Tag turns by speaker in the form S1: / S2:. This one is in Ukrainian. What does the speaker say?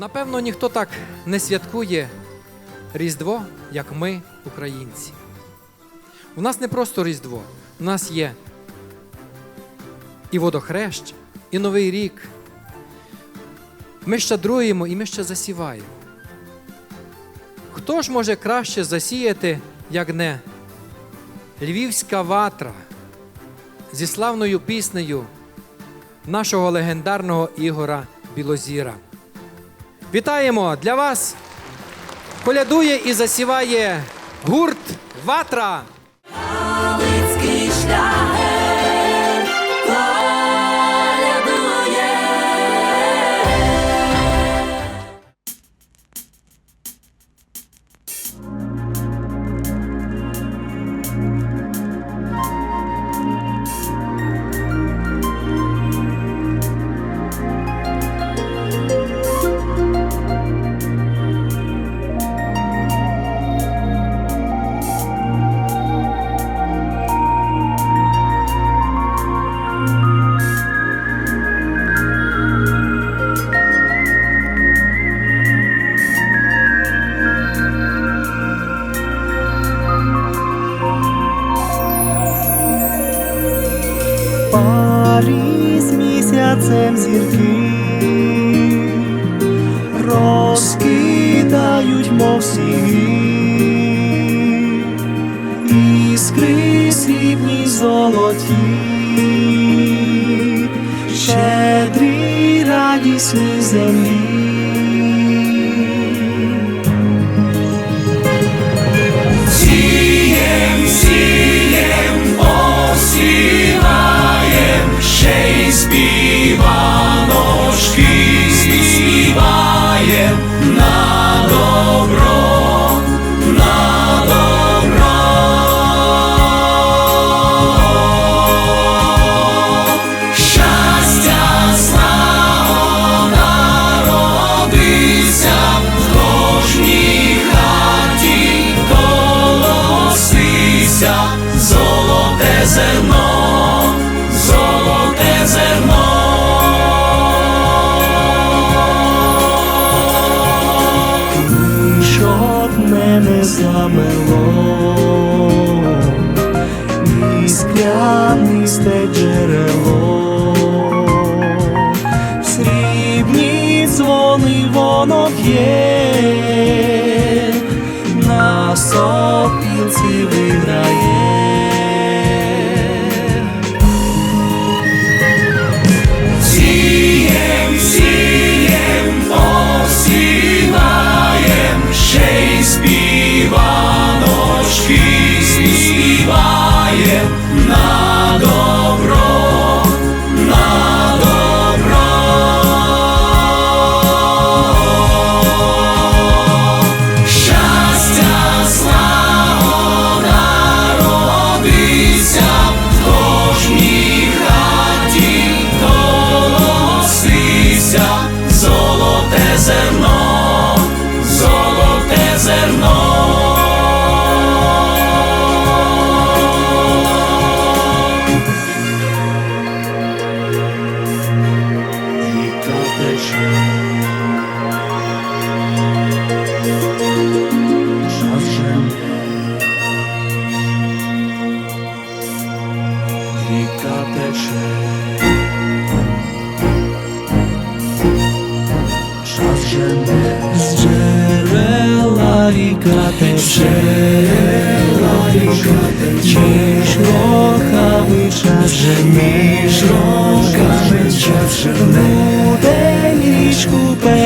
S1: Напевно, ніхто так не святкує Різдво, як ми, українці. У нас не просто Різдво, у нас є і водохрещ, і Новий рік. Ми щедруємо і ми ще засіваємо. Хто ж може краще засіяти, як не львівська ватра зі славною піснею нашого легендарного Ігора Білозіра? Вітаємо для вас! Колядує і засіває гурт Ватра.
S2: Галицький шлягер
S3: зірки розкидають, мов сніги, іскри срібні золоті, щедрі радісні землі. se Czas rzędy z źrela Dziś rokawy czas, że misz rokawy czas, że nudę niż kupę